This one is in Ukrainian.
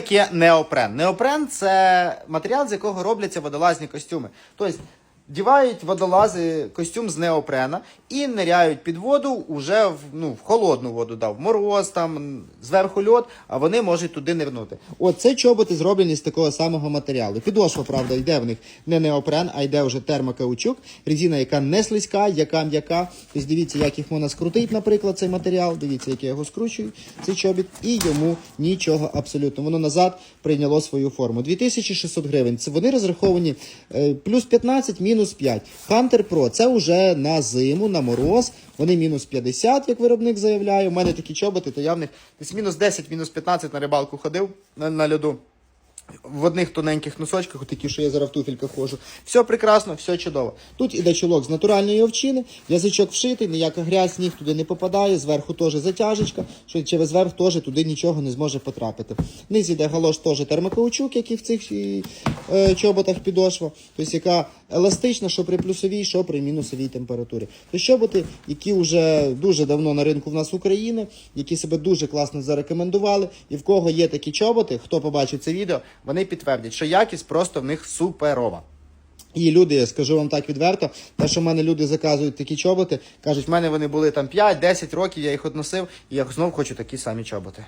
таке неопрен? Неопрен це матеріал, з якого робляться водолазні костюми. Тобто дівають водолази костюм з неопрена і ниряють під воду уже в, ну, в холодну воду, да, в мороз, там, зверху льод, а вони можуть туди нирнути. От це чоботи зроблені з такого самого матеріалу. Підошва, правда, йде в них не неопрен, а йде вже термокаучук, резина, яка не слизька, яка м'яка. Тобто дивіться, як їх можна скрутити, наприклад, цей матеріал. Дивіться, як я його скручую, цей чобіт, і йому нічого абсолютно. Воно назад прийняло свою форму. 2600 гривень. Це вони розраховані е, плюс 15, мінус 5. Hunter Pro це вже на зиму, на мороз. Вони мінус 50, як виробник заявляє. У мене такі чоботи, то я в них десь мінус 10, мінус 15 на рибалку ходив на, на льоду. В одних тоненьких носочках, такі, що я зараз в туфельках ходжу. Все прекрасно, все чудово. Тут іде чулок з натуральної овчини, язичок вшитий, ніяка грязь, сніг туди не попадає, зверху теж затяжечка, що через верх теж туди нічого не зможе потрапити. Низ іде галош теж термокаучук, як і в цих е, чоботах підошва, тобто яка еластична, що при плюсовій, що при мінусовій температурі. Тобто чоботи, які вже дуже давно на ринку в нас України, які себе дуже класно зарекомендували, і в кого є такі чоботи, хто побачив це відео, вони підтвердять, що якість просто в них суперова. І люди, скажу вам так відверто, те, що в мене люди заказують такі чоботи, кажуть, в мене вони були там 5-10 років, я їх от носив, і я знов хочу такі самі чоботи.